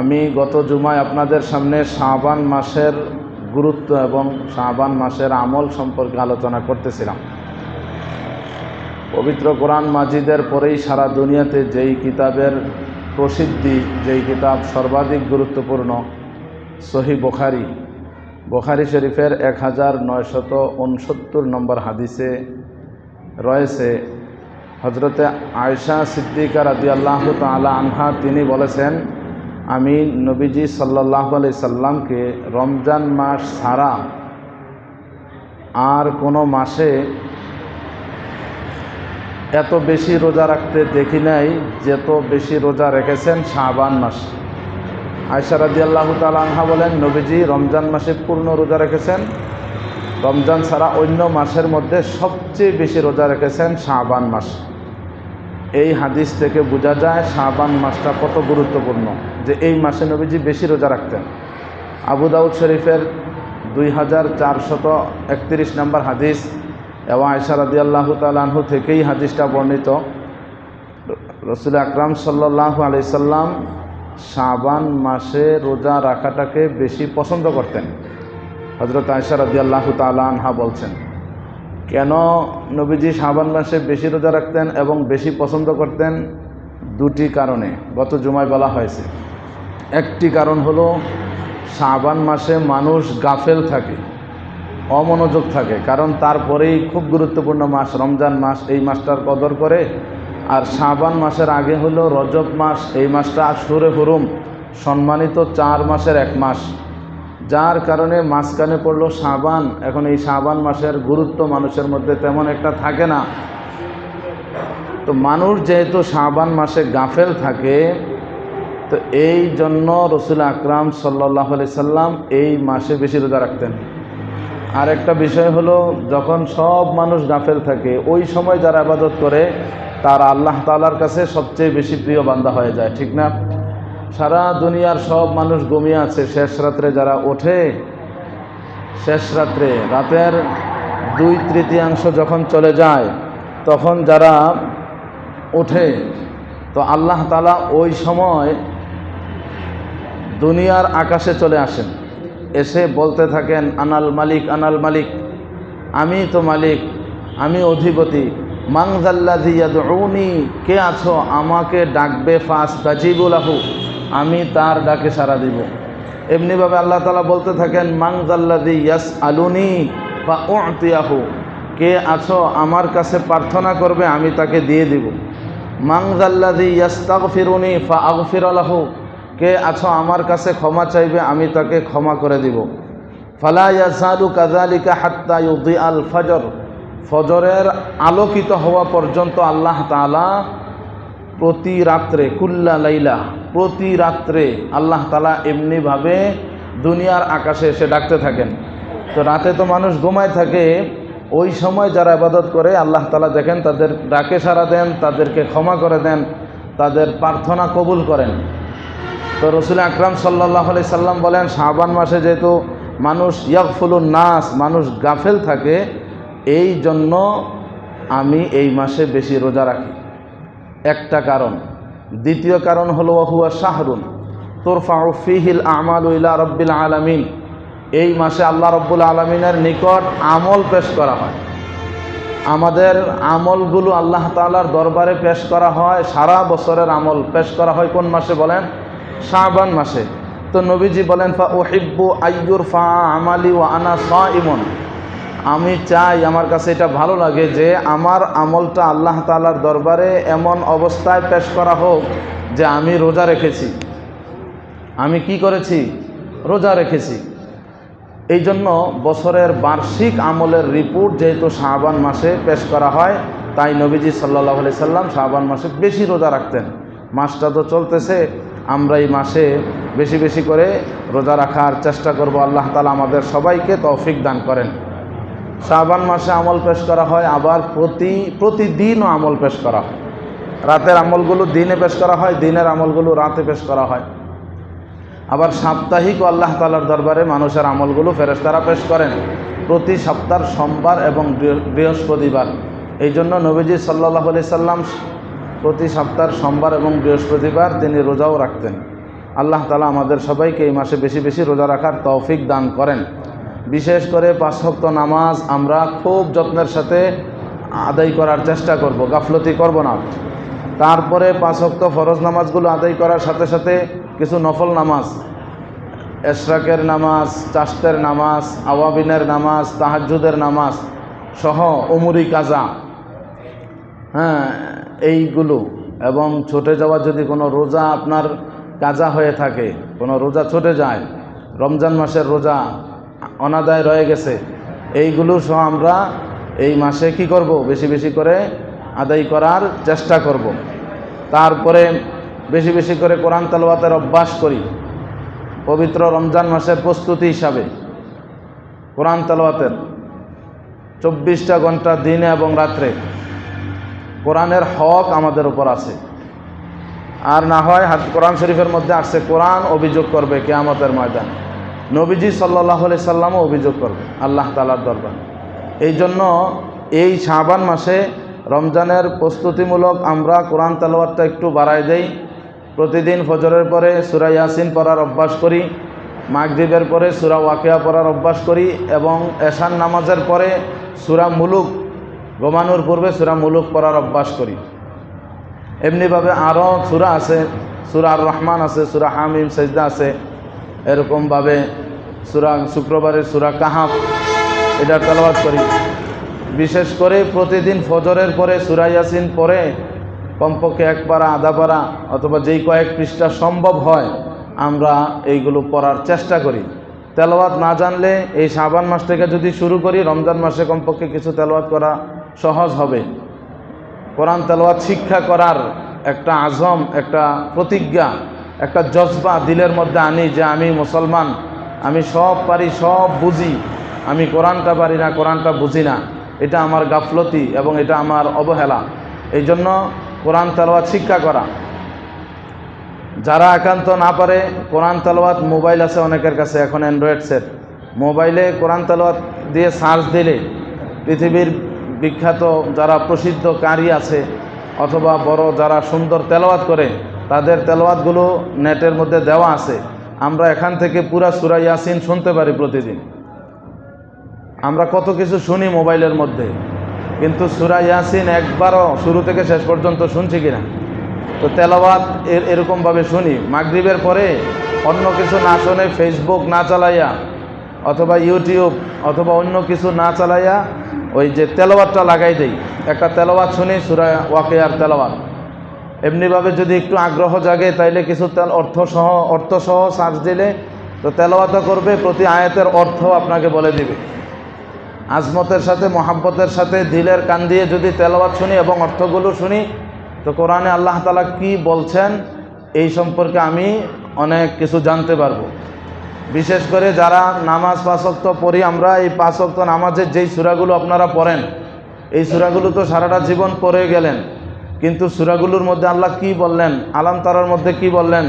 আমি গত জুমায় আপনাদের সামনে শাবান মাসের গুরুত্ব এবং শাবান মাসের আমল সম্পর্কে আলোচনা করতেছিলাম। পবিত্র কোরআন মাজিদের পরেই সারা দুনিয়াতে যেই কিতাবের প্রসিদ্ধি, যেই কিতাব সর্বাধিক গুরুত্বপূর্ণ, সহি বোখারি। বোখারি শরীফের এক হাজার নয়শত উনসত্তর নম্বর হাদিসে রয়েছে হজরতে আয়সা সিদ্দিকা রাদি আল্লাহ তালা আনহা তিনি বলেছেন আমি নবীজি সাল্লাহ আলি সাল্লামকে রমজান মাস ছাড়া আর কোনো মাসে এত বেশি রোজা রাখতে দেখি নাই, যত বেশি রোজা রেখেছেন শাহবান মাস। আয়সা রাদি আল্লাহ আনহা বলেন, নবীজি রমজান মাসে পূর্ণ রোজা রেখেছেন। রমজান ছাড়া অন্য মাসের মধ্যে সবচেয়ে বেশি রোজা রেখেছেন শাহবান মাস। এই হাদিস থেকে বোঝা যায় শাহবান মাসটা কত গুরুত্বপূর্ণ, যে এই মাসে নবীজি বেশি রোজা রাখতেন। আবু দাউদ শরীফের দুই হাজার চারশত একত্রিশ নম্বর হাদিস, এবং আয়সা রাদি আল্লাহ তালাহু থেকেই হাদিসটা বর্ণিত। রসুল আকরাম সাল্লাহ আলাইসাল্লাম শাবান মাসে রোজা রাখাটাকে বেশি পছন্দ করতেন। হজরত আয়সা রাদি আল্লাহ তালাহা বলছেন কেন নবীজি শাবান মাসে বেশি রোজা রাখতেন এবং বেশি পছন্দ করতেন? দুটি কারণে। গত জুমায় বলা হয়েছে, একটি কারণ হলো শাবান মাসে মানুষ গাফেল থাকে, অমনোযোগ থাকে, কারণ তারপরেই খুব গুরুত্বপূর্ণ মাস রমজান মাস, এই মাসটার কদর করে। আর শাবান মাসের আগে হলো রজব মাস, এই মাসটা সুরে হুরুম, সম্মানিত চার মাসের এক মাস। যার কারণে মাঝখানে পড়ল সাবান এখন এই সাবান মাসের গুরুত্ব মানুষের মধ্যে তেমন একটা থাকে না। তো মানুষ যেহেতু সাবান মাসে গাফেল থাকে, তো এই জন্য রসুল আকরাম সাল্লাহ আলি সাল্লাম এই মাসে বেশি রোজা রাখতেন। আর একটা বিষয় হলো, যখন সব মানুষ গাফেল থাকে, ওই সময় যারা আবাদত করে, তারা আল্লাহ তালার কাছে সবচেয়ে বেশি প্রিয় বান্দা হয়ে যায়, ঠিক না? সারা দুনিয়ার সব মানুষ ঘুমিয়ে আছে। শেষ রাত্রে যারা ওঠে, শেষ রাত্রে রাতের দুই তৃতীয়াংশ যখন চলে যায়, তখন যারা ওঠে, তো আল্লাহ তালা ওই সময় দুনিয়ার আকাশে চলে আসেন। এসে বলতে থাকেন, আনাল মালিক আনাল মালিক, আমি তো মালিক, আমি অধিপতি। মাংজাল্লাদি কে আছো? আমাকে ডাকবে ফাস গাজিবুলাহু আমি তার ডাকে সাড়া দিব। এমনিভাবে আল্লাহ তালা বলতে থাকেন মাংজাল্লাদি ইয়াস আলুনি বা ওতিয়াহু কে আছো, আমার কাছে প্রার্থনা করবে, আমি তাকে দিয়ে দিব। মাংজাল্লাদি ইয়াস্তাগ ফিরুনি ফা আগফির আলাহু কে আছো, আমার কাছে ক্ষমা চাইবে, আমি তাকে ক্ষমা করে দিব। ফালা ইয়াসালু কাজালিকা হাত্তা ইউদি আল ফজর। ফজরের আলোকিত হওয়া পর্যন্ত আল্লাহ তালা প্রতি রাত্রে কুল্লা লাইলা প্রতি রাত্রে আল্লাহ তালা এমনিভাবে দুনিয়ার আকাশে এসে ডাকতে থাকেন। তো রাতে তো মানুষ ঘুমায় থাকে, ওই সময় যারা আবাদত করে, আল্লাহ তালা দেখেন তাদের ডাকে সারা দেন, তাদেরকে ক্ষমা করে দেন, তাদের প্রার্থনা কবুল করেন। তো রসুল আকরাম সাল্লাহ আলি সাল্লাম বলেন শাহবান মাসে যেহেতু মানুষ ইয়াকফুলুন নাস, মানুষ গাফেল থাকে, এই জন্য আমি এই মাসে বেশি রোজা রাখি। একটা কারণ দ্বিতীয় কারণ হলো হুয়া শাহরুন তোরফাউ ফিহিল আমাল ইলা রব্বিল আলমিন। এই মাসে আল্লাহ রব্বুল আলমিনের নিকট আমল পেশ করা হয়। আমাদের আমলগুলো আল্লাহ তালার দরবারে পেশ করা হয়, সারা বছরের আমল পেশ করা হয় কোন মাসে বলেন? শাহবান মাসে। তো নবীজি বলেন ফা ওহিব্বু আইয়ুর ফা আমালি ও আনা সা ইমন আমি চাই আমার কাছে এটা ভালো লাগে যে আমার আমলটা আল্লাহ তালার দরবারে এমন অবস্থায় পেশ করা হোক যে আমি রোজা রেখেছি। আমি কি করেছি? রোজা রেখেছি। এই জন্য বছরের বার্ষিক আমলের রিপোর্ট যেহেতু শাহবান মাসে পেশ করা হয়, তাই নবীজি সাল্লাহ আলি সাল্লাম শাহবান মাসে বেশি রোজা রাখতেন। মাসটা তো চলতেছে, আমরা এই মাসে বেশি বেশি করে রোজা রাখার চেষ্টা করব। আল্লাহ তালা আমাদের সবাইকে তৌফিক দান করেন। শাহবান মাসে আমল পেশ করা হয়, আবার প্রতি, প্রতিদিনও আমল পেশ করা হয়। রাতের আমলগুলো দিনে পেশ করা হয়, দিনের আমলগুলো রাতে পেশ করা হয়। আবার সাপ্তাহিক আল্লাহ তালার দরবারে মানুষের আমলগুলো ফেরেস্তারা পেশ করেন। প্রতি সপ্তাহ সোমবার এবং বৃহস্পতিবার। এই জন্য নবীজি সাল্লাহ আলি সাল্লাম প্রতি সপ্তাহ সোমবার এবং বৃহস্পতিবার তিনি রোজাও রাখতেন। আল্লাহ তালা আমাদের সবাইকে এই মাসে বেশি বেশি রোজা রাখার তৌফিক দান করেন। বিশেষ করে পাঁচভক্ত নামাজ আমরা খুব যত্নের সাথে আদায় করার চেষ্টা করব, গাফলতি করব না। তারপরে পাঁচভক্ত ফরজ নামাজগুলো আদায় করার সাথে সাথে কিছু নফল নামাজ, এশরাকের নামাজ চাস্তের নামাজ, আওয়াবিনের নামাজ তাহাজুদের নামাজ সহ উমুরি কাজা হ্যাঁ এইগুলো। এবং ছুটে যাওয়ার যদি কোনো রোজা আপনার কাজা হয়ে থাকে, কোনো রোজা ছুটে যায়, রমজান মাসের রোজা অনাদায় রয়ে গেছে। এইগুলো সহ আমরা এই মাসে কি করব? বেশি বেশি করে আদায় করার চেষ্টা করব। তারপরে বেশি বেশি করে কোরআন তালওয়াতের অভ্যাস করি। পবিত্র রমজান মাসের প্রস্তুতি হিসাবে কোরআন তালওয়াতের চব্বিশটা ঘণ্টা দিনে এবং রাত্রে কোরআনের হক আমাদের উপর আছে। আর না হয় কোরআন শরীফের মধ্যে আসছে, কোরআন অভিযোগ করবে কেয়ামতের ময়দান। নবীজি সাল্লাহ সাল্লামও অভিযোগ করবে আল্লাহ তালার দরবার। এই জন্য এই শাহবান মাসে রমজানের প্রস্তুতিমূলক আমরা কোরআন তালোয়ারটা একটু বাড়াই দেই। প্রতিদিন ফজরের পরে সুরা ইয়াসিন পড়ার অভ্যাস করি মাগদ্বীপের পরে সুরা ওয়াকিয়া পড়ার অভ্যাস করি এবং এশান নামাজের পরে সুরা মুলুক, ঘুমানোর পূর্বে সুরা মুলুক পড়ার অভ্যাস করি। এমনিভাবে আরও সুরা আছে, সুরা রহমান আছে, সুরা হামিম, সেজদা আছে। এরকমভাবে সুরা, শুক্রবারের সুরা কাহাফ, এটা তেলাওয়াত করি। বিশেষ করে প্রতিদিন ফজরের পরে, সুরা ইয়াসিন পরে, কমপক্ষে এক পারা, আধা পারা, অথবা যেই কয়েক পৃষ্ঠা সম্ভব হয়, আমরা এইগুলো পড়ার চেষ্টা করি। তেলাওয়াত না জানলে এই শাবান মাস থেকে যদি শুরু করি, রমজান মাসে কমপক্ষে কিছু তেলাওয়াত করা সহজ হবে। কোরআন তেলাওয়াত শিক্ষা করার একটা আজম, একটা প্রতিজ্ঞা একটা জজবা দিলের মধ্যে আনি যে আমি মুসলমান, আমি সব পারি, সব বুঝি। আমি কোরআনটা পারি না, কোরআনটা বুঝি না। এটা আমার গাফলতি এবং এটা আমার অবহেলা। এই জন্য কোরআন তেলাওয়াত শিক্ষা করা। যারা একান্ত না পারে, কোরআন তেলাওয়াত মোবাইল আছে অনেকের কাছে, এখন অ্যান্ড্রয়েড সেট। মোবাইলে কোরআন তেলাওয়াত দিয়ে সার্চ দিলে পৃথিবীর বিখ্যাত যারা প্রসিদ্ধ কারি আছে অথবা বড় যারা সুন্দর তেলাওয়াত করে তাদের তেলাওয়াতগুলো নেটের মধ্যে দেওয়া আছে। আমরা এখান থেকে পুরা সুরা ইয়াসিন শুনতে পারি প্রতিদিন। আমরা কত কিছু শুনি মোবাইলের মধ্যে, কিন্তু সুরা ইয়াসিন একবারও শুরু থেকে শেষ পর্যন্ত শুনছি কিনা? তো তেলাওয়াত এর, এরকমভাবে শুনি। মাগরিবের পরে অন্য কিছু না শুনে ফেসবুক না চালাইয়া, অথবা ইউটিউব অথবা অন্য কিছু না চালাইয়া ওই যে তেলাওয়াতটা লাগাই দেই। একটা তেলাওয়াত শুনি, সুরা ওয়াকেয়ার তেলাওয়াত। এমনিভাবে যদি একটু আগ্রহ জাগে, তাইলে কিছু তেল অর্থসহ অর্থসহ সার্চ দিলে তো তেলাওয়াতও করবে, প্রতি আয়াতের অর্থ আপনাকে বলে দিবে। আজমতের সাথে, মহাব্বতের সাথে, দিলের কান দিয়ে যদি তেলাওয়াত শুনি এবং অর্থগুলো শুনি, তো কোরআনে আল্লাহ তালা কি বলছেন, এই সম্পর্কে আমি অনেক কিছু জানতে পারব। বিশেষ করে যারা নামাজ পাঁচক্ত পড়ি, আমরা এই পাঁচক্ত নামাজের যেই সুরাগুলো আপনারা পড়েন, এই সুরাগুলো তো সারাটা জীবন পড়ে গেলেন। কিন্তু সুরাগুলোর মধ্যে আল্লাহ কি বললেন? আলাম তারার মধ্যে কি বললেন?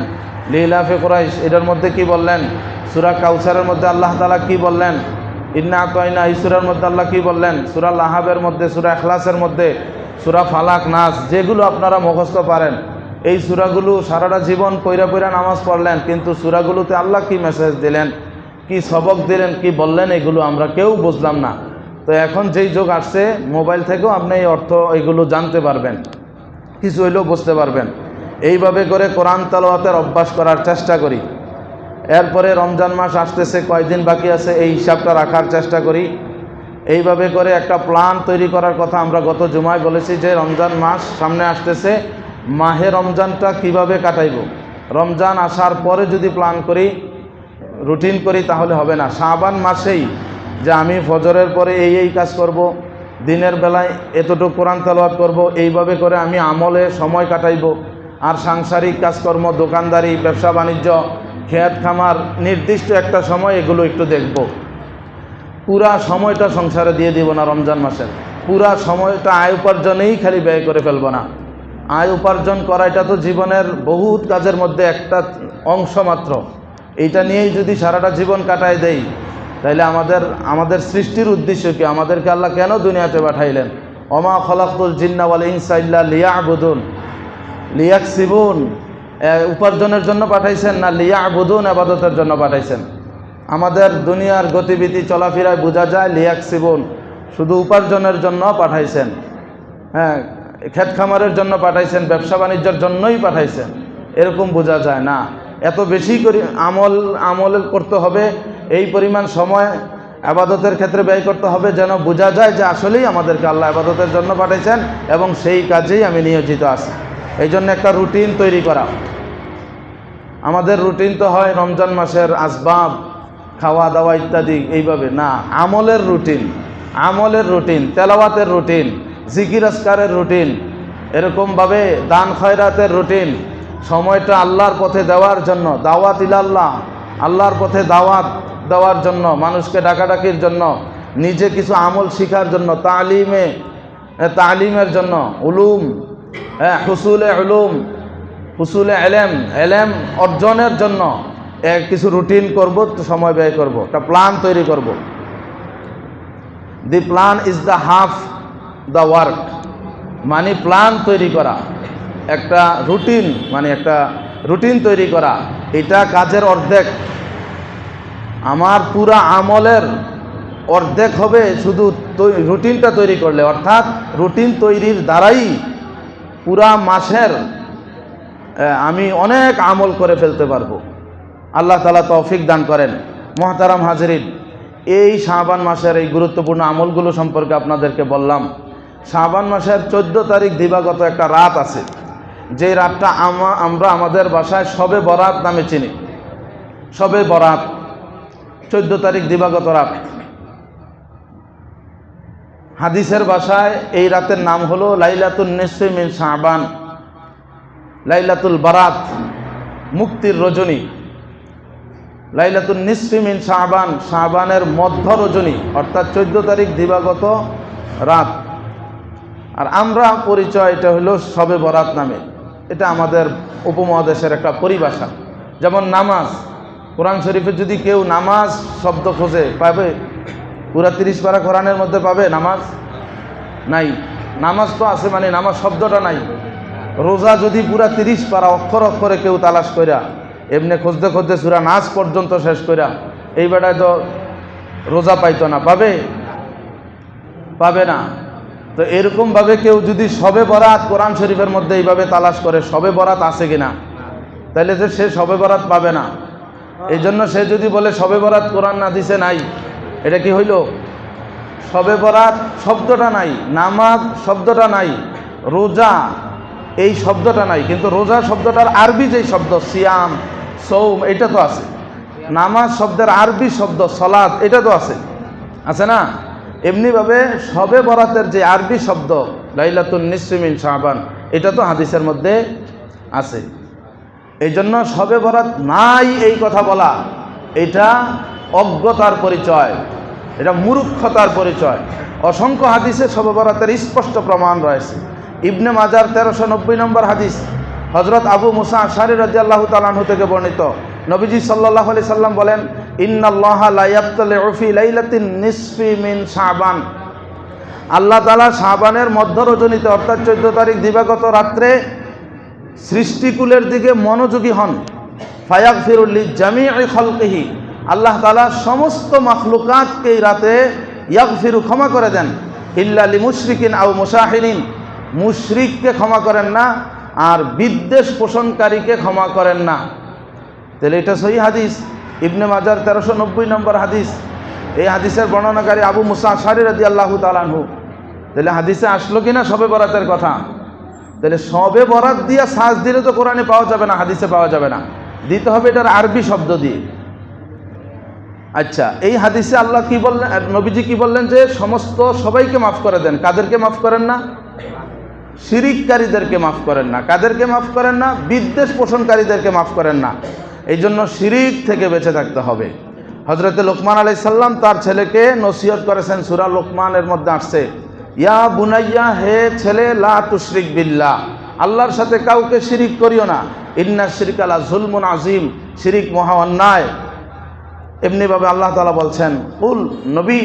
লীলাফে কোরাইশ, এটার মধ্যে কি বললেন? সুরা কাউসারের মধ্যে আল্লাহ তালা কি বললেন? ইন্না আতয়না এই সুরার মধ্যে আল্লাহ কি বললেন? সুরা লাহাবের মধ্যে, সুরা এখলাসের মধ্যে, সুরা ফালাক, নাস, যেগুলো আপনারা মুখস্থ পারেন, এই সুরাগুলো সারাটা জীবন পৈরা পৈরা নামাজ পড়লেন, কিন্তু সুরাগুলোতে আল্লাহ কি মেসেজ দিলেন? কি সবক দিলেন? কি বললেন? এগুলো আমরা কেউ বুঝলাম না। তো এখন যেই যোগ আসছে, মোবাইল থেকেও আপনি এই অর্থ, এগুলো জানতে পারবেন। কিছু হইলেও বুঝতে পারবেন। এইভাবে করে কোরআন তালোয়াতের অভ্যাস করার চেষ্টা করি। এরপরে রমজান মাস আসতেছে, কয়দিন বাকি আছে, এই হিসাবটা রাখার চেষ্টা করি। এইভাবে করে একটা প্ল্যান তৈরি করার কথা আমরা গত জুমায় বলেছি যে রমজান মাস সামনে আসতেছে, মাহে রমজানটা কীভাবে কাটাইব? রমজান আসার পরে যদি প্ল্যান করি রুটিন করি, তাহলে হবে না। শাবান মাসেই যে আমি ফজরের পরে এই এই কাজ করব দিনের বেলায় এতটুকু কোরআন তেলাওয়াত করব, এইভাবে করে আমি আমলে সময় কাটাইব। আর সাংসারিক কাজকর্ম, দোকানদারি, ব্যবসা বাণিজ্য খেয়াত খামার, নির্দিষ্ট একটা সময় এগুলো একটু দেখব। পুরা সময়টা সংসারে দিয়ে দিব না রমজান মাসের। পুরা সময়টা আয় উপার্জনেই খালি ব্যয় করে ফেলব না। আয় উপার্জন করা এটা তো জীবনের বহুত কাজের মধ্যে একটা অংশ মাত্র। এইটা নিয়েই যদি সারাটা জীবন কাটায় দেই তাইলে আমাদের আমাদের সৃষ্টির উদ্দেশ্য কি? আমাদেরকে আল্লাহ কেন দুনিয়াতে পাঠাইলেন? অমা খলাকুল জিন্নাওয়াল ইনসাইল্লা লিয়া আবুদুল লিয়াক সিবুন উপার্জনের জন্য পাঠাইছেন না লিয়া বুধুন আবাদতের জন্য পাঠাইছেন? আমাদের দুনিয়ার গতিবিধি চলাফেরায় বোঝা যায় লিয়াক সিবুন শুধু উপার্জনের জন্য পাঠাইছেন। হ্যাঁ ক্ষেত খামারের জন্য পাঠাইছেন, ব্যবসা বাণিজ্যের জন্যই পাঠাইছেন। এরকম বোঝা যায় না। এত বেশি করে আমল আমল করতে হবে এই পরিমাণ সময় আবাদতের ক্ষেত্রে ব্যয় করতে হবে যেন বোঝা যায় যে আসলেই আমাদেরকে আল্লাহ আবাদতের জন্য পাঠিয়েছেন এবং সেই কাজেই আমি নিয়োজিত আছি। এই জন্য একটা রুটিন তৈরি করা। আমাদের রুটিন তো হয় রমজান মাসের আসবাব খাওয়া দাওয়া ইত্যাদি, এইভাবে। না, আমলের রুটিন আমলের রুটিন, তেলাওয়াতের রুটিন, জিকির আসকারের রুটিন, এরকমভাবে দান খয়রাতের রুটিন, সময়টা আল্লাহর পথে দেওয়ার জন্য, দাওয়াত ইলাল্লাহ, আল্লাহর পথে দাওয়াত দেওয়ার জন্য, মানুষকে ডাকাডাকির জন্য, নিজে কিছু আমল শিখার জন্য, তালিমে তালিমের জন্য, উলুম হ্যাঁ হুসুলে উলুম, হুসুলে এলেম এলেম অর্জনের জন্য কিছু রুটিন করব সময় ব্যয় করব, একটা প্ল্যান তৈরি করব। The plan is the half the work মানে প্ল্যান তৈরি করা, একটা রুটিন মানে একটা রুটিন তৈরি করা, এটা কাজের অর্ধেক। আমার পুরা আমলের অর্ধেক হবে শুধু রুটিনটা তৈরি করলে। অর্থাৎ রুটিন তৈরির দ্বারাই পুরা মাসের আমি অনেক আমল করে ফেলতে পারব। আল্লাহ তালা তৌফিক দান করেন। মহতারাম হাজরিন, এই শাহবান মাসের এই গুরুত্বপূর্ণ আমলগুলো সম্পর্কে আপনাদেরকে বললাম। শাহবান মাসের চোদ্দ তারিখ দিবাগত একটা রাত আছে। যে রাতটা আমা, আমরা আমাদের বাসায় সবে বরাত নামে চিনি। সবে বরাত। চোদ্দ তারিখ দিবাগত রাত। হাদিসের বাসায় এই রাতের নাম হলো লাইলাতুল নিসফি মিন শাহবান লাইলাতুল বারাত, মুক্তির রজনী। লাইলাতুল নিসফি মিন শাহবান শাহবানের মধ্য রজনী, অর্থাৎ চোদ্দ তারিখ দিবাগত রাত। আর আমরা পরিচয় এটা হলো সবে বরাত নামে। এটা আমাদের উপমহাদেশের একটা পরিভাষা। যেমন নামাজ কোরআন শরীফে যদি কেউ নামাজ শব্দ খোঁজে, পাবে? পুরা তিরিশ পারা কোরআনের মধ্যে পাবে নামাজ? নাই। নামাজ তো আছে মানে নামাজ শব্দটা নাই। রোজা যদি পুরা তিরিশ পারা অক্ষর অক্ষরে কেউ তালাশ কইরা, এমনি খুঁজতে খুঁজতে সুরা নাচ পর্যন্ত শেষ কইরা, এই বেটায় তো রোজা পাইতো না। পাবে? পাবে না। তো এরকমভাবে কেউ যদি সবে বরাত কোরআন শরীফের মধ্যে এইভাবে তালাশ করে, সবে বরাত আছে কিনা? তাহলে যে সে সবে বরাত পাবে না। এই জন্য সে যদি বলে সবে বরাত কোরআন না দিছে নাই? এটা কি হইল? সবে বরাত শব্দটা নাই, নামাজ শব্দটা নাই, রোজা এই শব্দটা নাই, কিন্তু রোজা শব্দটার আরবি যেই শব্দ, সিয়াম, সৌম, এটা তো আছে। নামাজ শব্দের আরবি শব্দ সলাদ এটা তো আছে। আছে না? এমনিভাবে সবে বরাতের যে আরবি শব্দ, লাইলাতুন নিসমিন শাহবান এটা তো হাদিসের মধ্যে আছে। এই জন্য সবে বরাত নাই এই কথা বলা। এটা অজ্ঞতার পরিচয়, এটা মূর্খতার পরিচয়। অসংখ্য হাদিসে সবে বরাতের স্পষ্ট প্রমাণ রয়েছে। ইবনে মাজার তেরোশো নব্বই নম্বর হাদিস হজরত আবু মুসা আশারি রাজি আল্লাহ তালাহু থেকে বর্ণিত। নবীজি সাল্লাহ আলি সাল্লাম বলেন শাহবান আল্লাহ তালা শাহবানের মধ্য রজনীতে অর্থাৎ চোদ্দ তারিখ দিবাগত রাত্রে সৃষ্টিকুলের দিকে মনোযোগী হন। ফায়াক ফিরুল্লি জামি খলকেহি। আল্লাহ তালা সমস্ত মখলুকাতকে রাতে ইয়াক ফিরু ক্ষমা করে দেন। ইল্লালি মুশরিকিন আউ মুসাহিরিন মুশরিককে ক্ষমা করেন না, আর বিদ্বেষ পোষণকারীকে ক্ষমা করেন না। তাহলে এটা সহি হাদিস। ইবনে মাজার তেরোশো নব্বই নম্বর হাদিস। এই হাদিসের বর্ণনাকারী আবু মুসা সারি রাদি আল্লাহ তালানহু তাহলে হাদিসে আসলো কি না সবে বরাতের কথা। তাহলে সবে বরাত দিয়ে সাজ দিলে তো কোরআনে পাওয়া যাবে না, হাদিসে পাওয়া যাবে না। দিতে হবে এটার আরবি শব্দ দিয়ে। আচ্ছা এই হাদিসে আল্লাহ কি বললেন নবীজি কি বললেন যে সমস্ত সবাইকে মাফ করে দেন। কাদেরকে মাফ করেন না? শিরিককারীদেরকে মাফ করেন না। কাদেরকে মাফ করেন না? বিদ্বেষ পোষণকারীদেরকে মাফ করেন না। এই জন্য শিরিক থেকে বেঁচে থাকতে হবে। হজরতে লোকমান আলাই সাল্লাম তার ছেলেকে নসিহত করেছেন। সুরা লোকমানের মধ্যে আসছে। ইয়া বুনাইয়া, হে ছেলে, লা তুশরিক বিল্লাহ, আল্লাহর সাথে কাউকে শিরিক করিও না। ইন্না শিরিক আলা জুলমুন আজিম শিরিক মহা অন্যায়। এমনিভাবে আল্লাহ তালা বলছেন, কুল, নবী,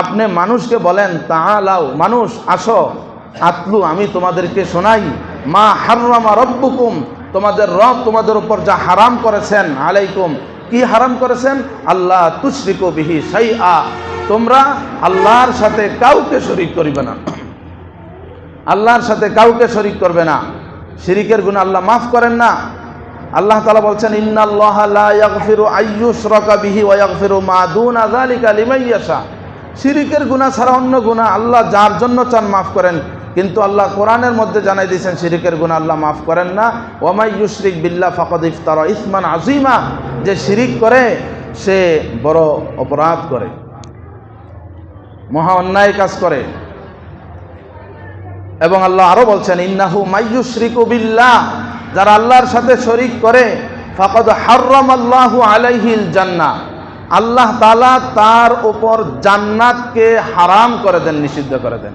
আপনি মানুষকে বলেন তালাও মানুষ, আসো, আতলু, আমি তোমাদেরকে শোনাই, মা হার্রামা রব্বুকুম, তোমাদের রব তোমাদের উপর যা হারাম করেছেন, আলাইকুম। কি হারাম করেছেন? আল্লাহ তুশরিকু বিহি সাই আ তোমরা আল্লাহর সাথে কাউকে শরিক করিবে না। আল্লাহর সাথে কাউকে শরিক করবে না। শিরিকের গুণ আল্লাহ মাফ করেন না। আল্লাহ তালা বলছেন, ইন্নাল্লাহ লা ইয়াগফিরু আইয়ুশরাকা বিহি ওয়া ইয়াগফিরু মা দুনা যালিকা লিমান শিরিকের গুনাহ ছাড়া অন্য গুনাহ আল্লাহ যার জন্য চান মাফ করেন। কিন্তু আল্লাহ কোরআনের মধ্যে জানাই দিয়েছেন, শিরিকের গুনাহ আল্লাহ মাফ করেন না। ওয়ামাই ইউশরিক বিল্লাহ ফাকাদ ইফতারা ইসমান আজিমা যে শিরিক করে, সে বড় অপরাধ করে। মহা অন্যায় কাজ করে। এবং আল্লাহ আরও বলছেন, ইন্নাহু মাইয়ুশরিকু বিল্লাহ যারা আল্লাহর সাথে শরিক করে, ফাকাদ হাররাম আল্লাহু আলাইহিল জান্নাহ আল্লাহ তাআলা তার উপর জান্নাতকে হারাম করে দেন, নিষিদ্ধ করে দেন।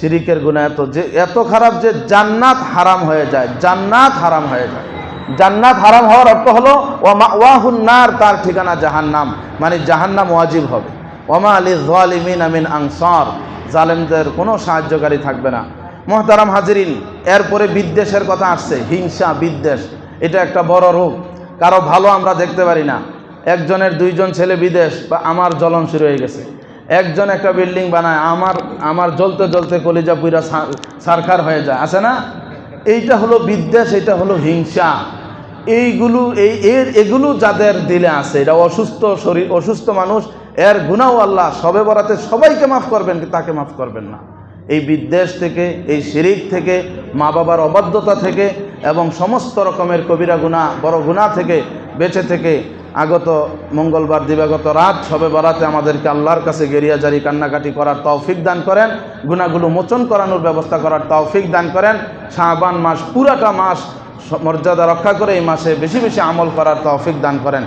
শিরিকের গুনাহ এত যে, এত খারাপ যে জান্নাত হারাম হয়ে যায়, জান্নাত হারাম হয়ে যায়। জান্নাত হারাম হওয়ার অর্থ হলো ওয়াহুন নার তার ঠিকানা জাহান্নাম। মানে জাহান্নাম ওয়াজিব হবে। ওমা আলী জালিমিন আমিন আনসার। জালেমদের কোনো সাহায্যকারী থাকবে না। মোহতারাম হাজিরিন, এরপরে বিদ্বেষের কথা আসছে, হিংসা, বিদ্বেষ, এটা একটা বড় রোগ কারও ভালো আমরা দেখতে পারি না। একজনের দুইজন ছেলে বিদেশ, বা আমার জ্বলন শুরু হয়ে গেছে। একজন একটা বিল্ডিং বানায়, আমার আমার জ্বলতে জ্বলতে কলিজা পুইরা সারখার হয়ে যায়। আছে না? এইটা হলো বিদ্বেষ এটা হলো হিংসা। এইগুলো, এই এর এগুলো যাদের দিলে আছে এটা অসুস্থ শরীর, অসুস্থ মানুষ, এর গুণাও আল্লাহ সবে বরাতে সবাইকে মাফ করবেন, তাকে মাফ করবেন না। এই বিদ্বেষ থেকে, এই শিরিক থেকে মা বাবার অবাধ্যতা থেকে এবং সমস্ত রকমের কবিরা গুণা, বড় গুণা থেকে, বেঁচে থেকে আগত মঙ্গলবার দিবাগত রাত সবে বরাতে আমাদেরকে আল্লাহর কাছে গেরিয়া জারি কান্নাকাটি করার তৌফিক দান করেন। গুণাগুলো মোচন করানোর ব্যবস্থা করার তৌফিক দান করেন। শাহবান মাস, পুরাটা মাস মর্যাদা রক্ষা করে এই মাসে বেশি বেশি আমল করার তৌফিক দান করেন।